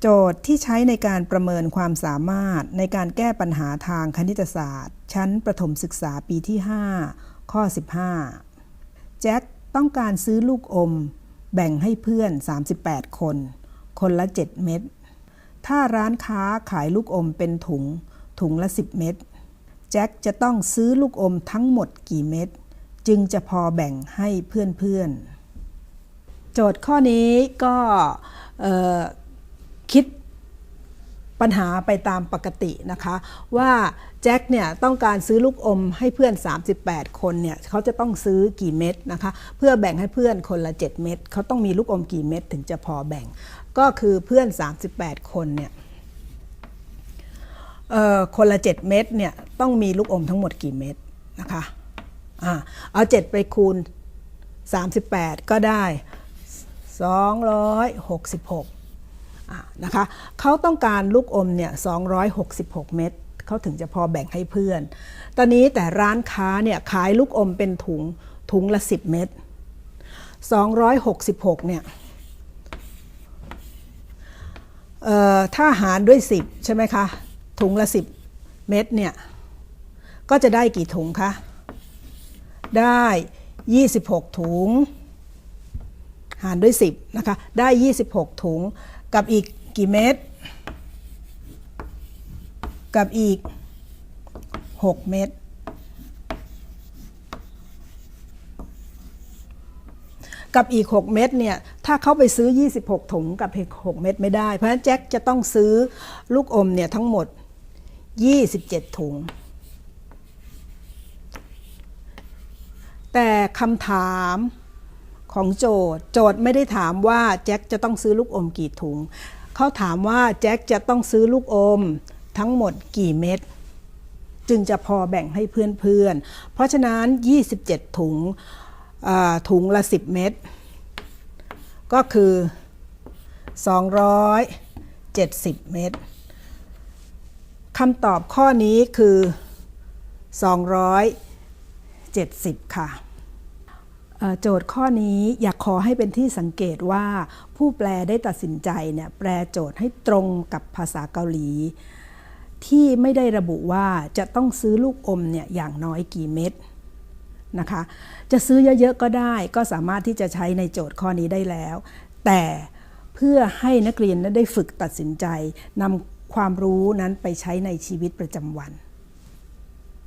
โจทย์ที่ใช้ในการประเมินความสามารถในการแก้ปัญหาทางคณิตศาสตร์ ชั้นประถมศึกษาปีที่ 5 ข้อ 15 แจ็คต้องการซื้อลูกอม แบ่งให้เพื่อน 38 คน คนละ 7 เม็ด ถ้าร้านค้าขายลูกอมเป็นถุง ถุงละ 10 เม็ด แจ็คจะต้องซื้อลูกอมทั้งหมดกี่เม็ด จึงจะพอแบ่งให้เพื่อนๆ โจทย์ข้อนี้ก็ คิดปัญหาไปตามปกตินะคะ ว่าแจ็คเนี่ยต้องการซื้อลูกอมให้เพื่อน 38 คนเนี่ยเขาจะต้องซื้อกี่เม็ดนะคะ เพื่อแบ่งให้เพื่อนคนละ 7 เม็ดเขาต้องมีลูกอมกี่เม็ดถึงจะพอแบ่ง ก็คือเพื่อน 38 คนเนี่ยคนละ 7 เม็ดเนี่ยต้องมีลูกอมทั้งหมดกี่เม็ดนะคะอ่าเอา7ไปคูณ 38 ก็ได้ 266อะ นะคะเขาต้องการลูกอมเนี่ย266 เม็ดเขาถึงจะพอแบ่งให้เพื่อน ตอนนี้แต่ร้านค้าเนี่ยขายลูกอมเป็นถุงถุงละ 10 เม็ด266 เนี่ยเอ่อถ้าหารด้วย 10 ใช่ไหมคะ ถุงละ 10 เม็ดเนี่ย ก็จะได้กี่ถุงคะ ได้ 26 ถุง หารด้วย 10 นะคะ ได้ 26 ถุง กับอีกกี่เม็ดกับอีก 6 เม็ดกับอีก 6 เม็ดเนี่ย ถ้าเขาไปซื้อ 26 ถุงกับอีก6เม็ดไม่ได้ เพราะฉะนั้นแจ็คจะต้องซื้อลูกอมเนี่ยทั้งหมด 27 ถุง แต่คำถาม ของโจทย์ โจทย์ไม่ได้ถามว่าแจ็คจะต้องซื้อลูกอมกี่ถุง เขาถามว่าแจ็คจะต้องซื้อลูกอมทั้งหมดกี่เม็ดจึงจะพอแบ่งให้เพื่อนๆ เพราะฉะนั้น 27 ถุงถุงละ 10 เม็ดก็คือ 270 เม็ดคำตอบข้อนี้คือ 270 ค่ะ โจทย์ข้อนี้อยากขอให้เป็นที่สังเกตว่า ผู้แปลได้ตัดสินใจเนี่ยแปลโจทย์ให้ตรงกับภาษาเกาหลี ที่ไม่ได้ระบุว่าจะต้องซื้อลูกอมเนี่ยอย่างน้อยกี่เม็ดนะคะ จะซื้อเยอะๆก็ได้ก็สามารถที่จะใช้ในโจทย์ข้อนี้ได้แล้ว แต่เพื่อให้นักเรียนนั้นได้ฝึกตัดสินใจนำความรู้นั้นไปใช้ในชีวิตประจำวัน